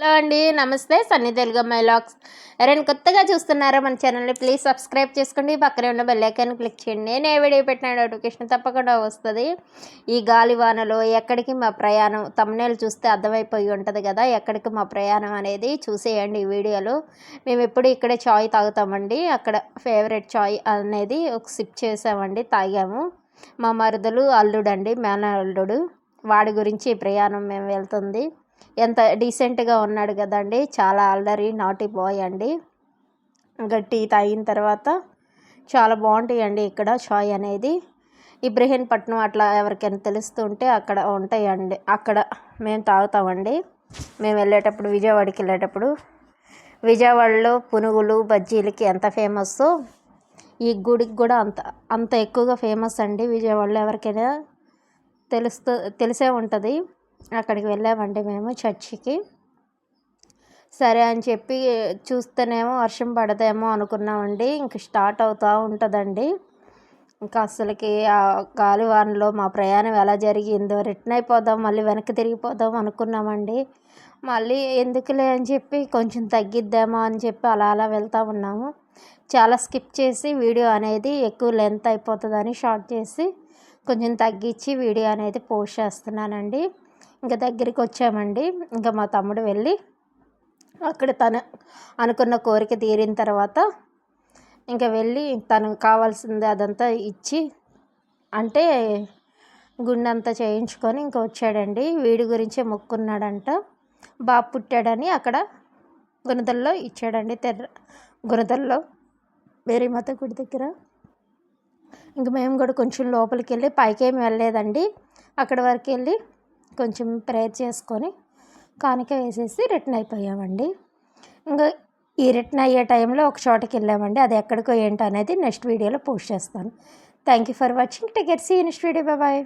Hello అండి నమస్తే. సన్నీ తెలుగు మైలాక్స్. ఎవరైనా కొత్తగా చూస్తున్నారా మన ఛానల్ని ప్లీజ్ సబ్స్క్రైబ్ చేసుకోండి. పక్కనే ఉన్న బెల్లైకాన్ని క్లిక్ చేయండి. నేను ఏ వీడియో పెట్టిన నోటిఫికేషన్ తప్పకుండా వస్తుంది. ఈ గాలివానలో ఎక్కడికి మా ప్రయాణం తమ్నేలు చూస్తే అర్థమైపోయి ఉంటుంది కదా ఎక్కడికి మా ప్రయాణం అనేది చూసేయండి ఈ వీడియోలో. మేము ఎప్పుడు ఇక్కడే చాయ్ తాగుతామండి. అక్కడ ఫేవరెట్ చాయ్ అనేది ఒక సిప్ చేసామండి తాగాము. మా మరుదలు అల్లుడండి మేన అల్లుడు వాడి గురించి ప్రయాణం మేము వెళ్తుంది. ఎంత డీసెంట్గా ఉన్నాడు కదండి చాలా అల్లరి నాటి బాయ్ అండి. గట్టి తాగిన తర్వాత చాలా బాగుంటాయండి ఇక్కడ చాయ్ అనేది. ఇబ్రహీంపట్నం అట్లా ఎవరికైనా తెలుస్తుంటే అక్కడ ఉంటాయండి అక్కడ మేము తాగుతామండి. మేము వెళ్ళేటప్పుడు విజయవాడకి వెళ్ళేటప్పుడు విజయవాడలో పునుగులు బజ్జీలకి ఎంత ఫేమస్? ఈ గుడికి కూడా అంత అంత ఎక్కువగా ఫేమస్ అండి విజయవాడలో ఎవరికైనా తెలుస్తూ తెలిసే ఉంటుంది. అక్కడికి వెళ్ళామండి మేము చర్చికి. సరే అని చెప్పి చూస్తేనేమో వర్షం పడదేమో అనుకున్నామండి. ఇంక స్టార్ట్ అవుతూ ఉంటుందండి. ఇంకా అసలుకి ఆ గాలివానలో మా ప్రయాణం ఎలా జరిగిందో రిటర్న్ అయిపోదాం మళ్ళీ వెనక్కి తిరిగిపోదాం అనుకున్నామండి. మళ్ళీ ఎందుకులే అని చెప్పి కొంచెం తగ్గిద్దామా అని చెప్పి అలా అలా వెళ్తూ ఉన్నాము. చాలా స్కిప్ చేసి వీడియో అనేది ఎక్కువ లెంత్ అయిపోతుందని షార్ట్ చేసి కొంచెం తగ్గించి వీడియో అనేది పోస్ట్ చేస్తున్నానండి. ఇంకా దగ్గరికి వచ్చామండి ఇంకా మా తమ్ముడు వెళ్ళి అక్కడ తను అనుకున్న కోరిక తీరిన తర్వాత ఇంకా వెళ్ళి తనకు కావాల్సింది అదంతా ఇచ్చి అంటే గుండె అంతా చేయించుకొని ఇంకా వచ్చాడండి. వీడి గురించే మొక్కున్నాడంట. బాబు పుట్టాడని అక్కడ గుణదల్లో ఇచ్చాడండి. తెర్ర గుణదల్లో మేరీమాత గుడి దగ్గర. ఇంక మేము కూడా కొంచెం లోపలికి వెళ్ళి పైకి ఏమి వెళ్ళలేదండి. అక్కడ వరకు వెళ్ళి కొంచెం ప్రేయర్ చేసుకొని కానుక వేసేసి రిటర్న్ అయిపోయామండి. ఇంకా ఈ రిటర్న్ అయ్యే టైంలో ఒక చోటకి వెళ్ళామండి. అది ఎక్కడికో ఏంటో అనేది నెక్స్ట్ వీడియోలో పోస్ట్ చేస్తాను. Thank you for watching take care see next video bye